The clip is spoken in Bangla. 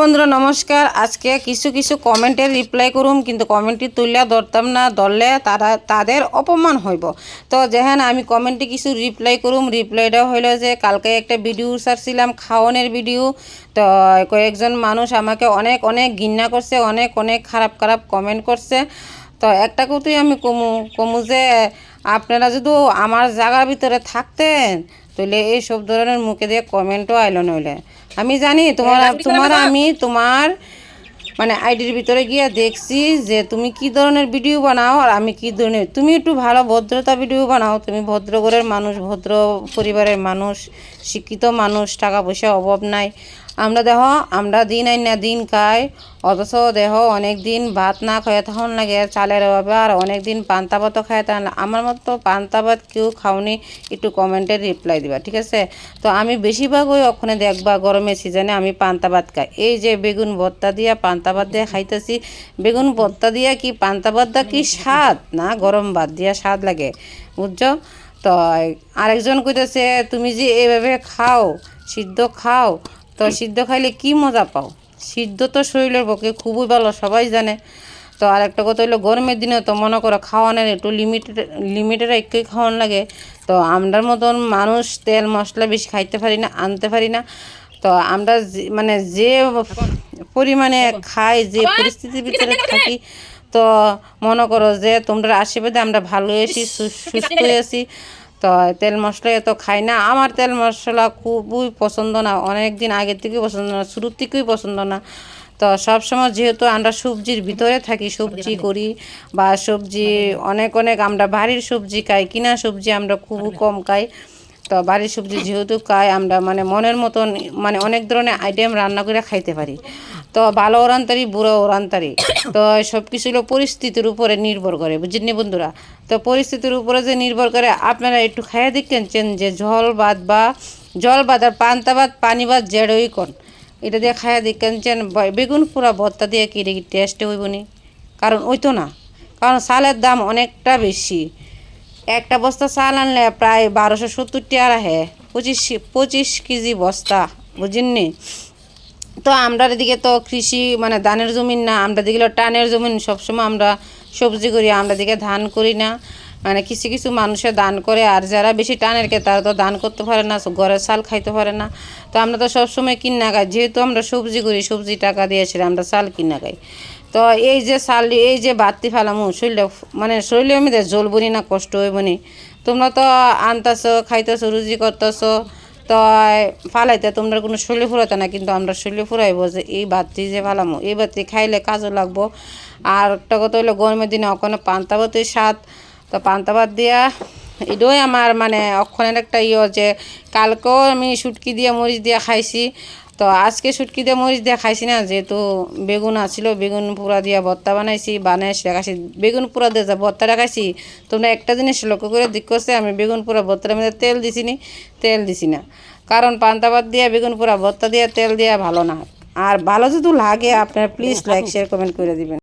বন্ধুরা, নমস্কার। আজকে কিছু কিছু কমেন্টের রিপ্লাই করুম, কিন্তু কমেন্টটি তুললে ধরতাম না, ধরলে তারা, তাদের অপমান হইব। তো যেহেন আমি কমেন্টে কিছু রিপ্লাই করুম রিপ্লাইটা হইল যে, কালকে একটা ভিডিও সারছিলাম খাওয়ানোর ভিডিও তো কয়েকজন মানুষ আমাকে অনেক অনেক ঘৃণা করছে, অনেক অনেক খারাপ খারাপ কমেন্ট করছে। তো একটা কথাই আমি কমু কমু যে, আপনারা যদি আমার জায়গার ভিতরে থাকতেন তাহলে এইসব ধরনের মুখে দিয়ে কমেন্টও আইলো নইলে। আমি জানি তোমার তোমার আমি তোমার মানে আইডির ভিতরে গিয়ে দেখছি যে তুমি কি ধরনের ভিডিও বানাও আর আমি কি ধরনের তুমি একটু ভালো ভদ্রতা ভিডিও বানাও। তুমি ভদ্র ঘরের মানুষ ভদ্র পরিবারের মানুষ শিক্ষিত মানুষ টাকা পয়সা অভাব নাই। আমরা দেহ আমরা দিন আই না দিন খাই, অথচ দেহ অনেক দিন ভাত না খাইয়া তখন লাগে চালের অভাবে আর অনেক দিন পান্তা ভাতও খায় তা। আমার মতো পান্তা ভাত কেউ খাওনি, একটু কমেন্টে রিপ্লাই দিবা, ঠিক আছে? তো আমি বেশিরভাগ ওই ওখানে দেখবা গরমের সিজনে আমি পান্তা ভাত খাই। এই যে বেগুন ভর্তা দিয়া পান্তা ভাত দিয়ে খাইতেছি, বেগুন ভর্তা দিয়া কি পান্তা ভাত দা কি স্বাদ? না, গরম ভাত দিয়া স্বাদ লাগে, বুঝছ? তো আরেকজন কইতেছে, তুমি যে এইভাবে খাও, সিদ্ধ খাও তো সিদ্ধ খাইলে কি মজা পাও? সিদ্ধ তো শরীরের পক্ষে খুবই ভালো, সবাই জানে। তো আর একটা কথা হলো গরমের দিনে তো মনে করো খাওয়ানোর একটু লিমিটেড লিমিটেড একটুই খাওয়ান লাগে। তো আমরার মতন মানুষ তেল, মশলা বেশি খাইতে পারি না, আনতে পারি না। তো আমরা মানে যে পরিমাণে খাই, যে পরিস্থিতির ভিতরে থাকি, তো মনে করো যে তোমরা আশীর্বাদে আমরা ভালো আছি সুস্থ আছি। তো তেল মশলা এত খাই না। আমার তেল মশলা খুবই পছন্দ না। অনেক দিন আগের থেকে পছন্দ না, শুরুর থেকেই পছন্দ না। তো সবসময় যেহেতু আমরা সবজির ভিতরে থাকি, সবজি করি বা সবজি অনেক অনেক আমরা বাড়ির সবজি খাই, কিনা সবজি আমরা খুব কম খাই। তো বাড়ির সবজি যেহেতু খাই, আমরা মানে মনের মতন মানে অনেক ধরনের আইটেম রান্না করে খাইতে পারি। তো ভালো ওরান্তারি বুড়ো ওরান্তারি তো সব কিছু হলো পরিস্থিতির উপরে নির্ভর করে বুঝলেন বন্ধুরা? তো পরিস্থিতির উপরে যে নির্ভর করে, আপনারা একটু খাইয়ে দেখতেন যে জল বাদ বা জল বাদ আর পান্তা ভাত পানি ভাত জেড়ই কোন। এটা দিয়ে খাইয়া যে বেগুন পুরা ভর্তা দিয়ে কি টেস্ট হইব নি? কারণ ওই তো না। কারণ সালের দাম অনেকটা বেশি। একটা বস্তা চাল আনলে প্রায় বারোশো সত্তর টাকা হে পঁচিশ পঁচিশ কেজি বস্তা বুঝিনি তো আমরা এদিকে তো কৃষি মানে ধানের জমিন না, আমরা দিকে টানের জমিন, সবসময় আমরা সবজি করি, আমরা দিকে ধান করি না। মানে কিছু কিছু মানুষের দান করে, আর যারা বেশি টানের কে, তারা তো দান করতে পারে না, ঘরের চাল খাইতে পারে না। তো আমরা তো সবসময় কিনা খাই, যেহেতু আমরা সবজি করি, সবজি টাকা দিয়েছিলাম আমরা চাল কিনা খাই। তো এই যে চাল, এই যে বাড়তি ফেলামু, শরীরে মানে শরীরে আমি জ্বলবনি না, কষ্ট হইবনি তোমরা তো আনতাছো, খাইতেছো, রুজি করতেছো, তো ফালাইতে তোমরা কোনো শৈলী ফুরাতে না, কিন্তু আমরা শৈলী ফুরাইব যে এই বাতি যে ফালামো, এই বাতি খাইলে কাজও লাগবো। আর একটা কথা হইল, গরমের দিনে ওখানে পান্তা ভাতের স্বাদ তো পান্তা ভাত দিয়া এটাই আমার মানে অক্ষণের একটা ইয়ে যে কালকেও আমি শুটকি দিয়ে মরিচ দিয়ে খাইছি। তো আজকে শুটকি দিয়ে মরিচ দিয়ে খাইছি না, যেহেতু বেগুন আছিল, বেগুন পুরা দিয়া ভর্তা বানাইছি বানাই রাখাইছি বেগুন পুরা দিয়ে যা ভর্তা রাখাইছি তোমরা একটা জিনিস লক্ষ্য করে দিক করছে, আমি বেগুন পুরা ভর্তার মধ্যে তেল দিছি নি, তেল দিছি না। কারণ পান্তা ভাত দিয়ে, বেগুন পুরা ভর্তা দিয়ে তেল দিয়ে ভালো না। আর ভালো যদি লাগে, আপনারা প্লিজ লাইক শেয়ার কমেন্ট করে দিবেন।